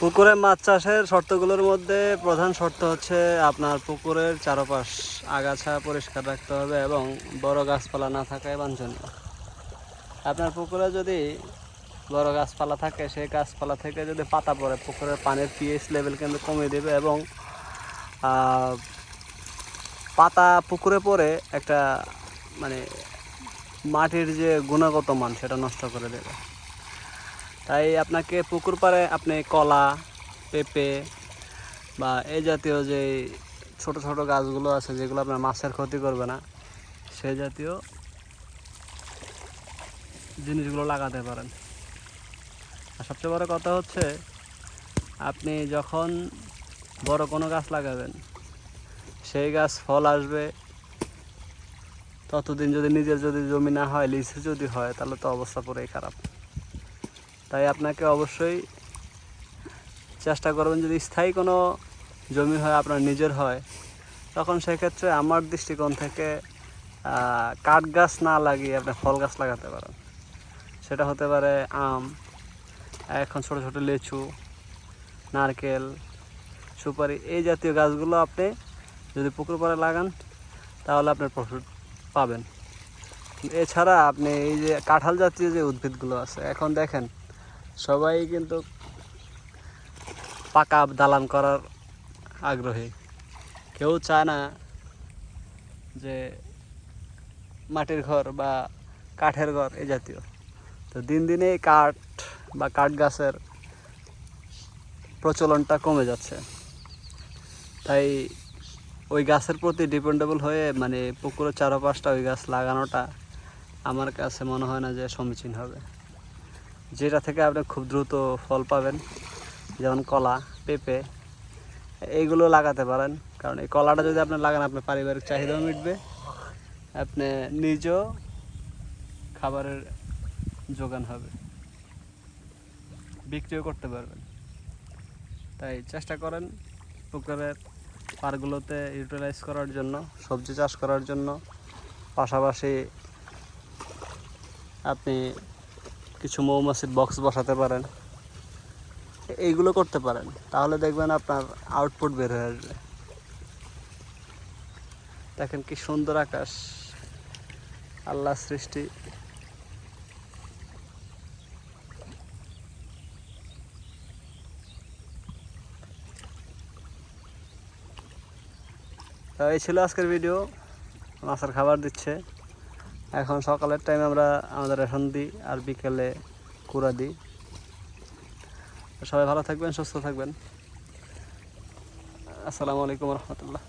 পুকুরে মাছ চাষের শর্তগুলোর মধ্যে প্রধান শর্ত হচ্ছে আপনার পুকুরের চারপাশ আগাছা পরিষ্কার রাখতে হবে এবং বড় গাছপালা না থাকায় বাঞ্ছনীয়। আপনার পুকুরে যদি বড় গাছপালা থাকে, সেই গাছপালা থেকে যদি পাতা পড়ে, পুকুরের পানির পিএইচ লেভেল কিন্তু কমিয়ে দেবে এবং পাতা পুকুরে পড়ে একটা মানে মাটির যে গুণগত মান, সেটা নষ্ট করে দেবে। তাই আপনাকে পুকুর পাড়ে আপনি কলা, পেঁপে বা এই জাতীয় যে ছোট ছোট গাছগুলো আছে যেগুলো আপনার মাছের ক্ষতি করবে না, সেই জাতীয় জিনিসগুলো লাগাতে পারেন। আর সবচেয়ে বড় কথা হচ্ছে, আপনি যখন বড় কোনো গাছ লাগাবেন, সেই গাছ ফল আসবে, ততদিন যদি নিজের যদি জমি না হয় লিসে যদি হয়, তাহলে তো অবস্থা পুরোই খারাপ। তাই আপনাকে অবশ্যই চেষ্টা করবেন যদি স্থায়ী কোনো জমি হয়, আপনার নিজের হয়, তখন সেক্ষেত্রে আমার দৃষ্টিকোণ থেকে কাঠ গাছ না লাগিয়ে আপনি ফল গাছ লাগাতে পারেন। সেটা হতে পারে আম, এখন ছোট ছোট লিচু, নারকেল, সুপারি, এই জাতীয় গাছগুলো আপনি যদি পুকুর পাড়ে লাগান, তাহলে আপনার প্রফিট পাবেন। এছাড়া আপনি এই যে কাঁঠাল জাতীয় যে উদ্ভিদগুলো আছে, এখন দেখেন সবাই কিন্তু পাকা দালান করার আগ্রহী। কেউ চায় না যে মাটির ঘর বা কাঠের ঘর এই জাতীয়। তো দিন দিনে কাঠ বা কাঠ গাছের প্রচলনটা কমে যাচ্ছে। তাই ওই গাছের প্রতি ডিপেন্ডেবল হয়ে মানে পুকুরের চারপাশটা ওই গাছ লাগানোটা আমার কাছে মনে হয় না যে সমীচীন হবে। যেটা থেকে আপনি খুব দ্রুত ফল পাবেন, যেমন কলা, পেঁপে, এইগুলো লাগাতে পারেন। কারণ এই কলাটা যদি আপনি লাগান, আপনার পারিবারিক চাহিদাও মিটবে। আপনি নিজেও খাবারের যোগান হবে। বিক্রিও করতে পারবেন। তাই চেষ্টা করেন পুকুরের পারগুলোতে ইউটিলাইজ করার জন্য, সবজি চাষ করার জন্য। পাশাপাশি আপনি কিছু মৌমাছির বক্স বসাতে পারেন। এইগুলো করতে পারেন। তাহলে দেখবেন আপনার আউটপুট বের হয়ে আসবে। দেখেন কি সুন্দর আকাশ। আল্লাহ সৃষ্টি। এই ছিল আজকের ভিডিও মাছের খাবার দিচ্ছে। এখন সকালের টাইমে আমরা আমাদের রেশন দিই আর বিকেলে কুড়া দিই। সবাই ভালো থাকবেন, সুস্থ থাকবেন। আসসালামু আলাইকুম রহমতুল্লাহ।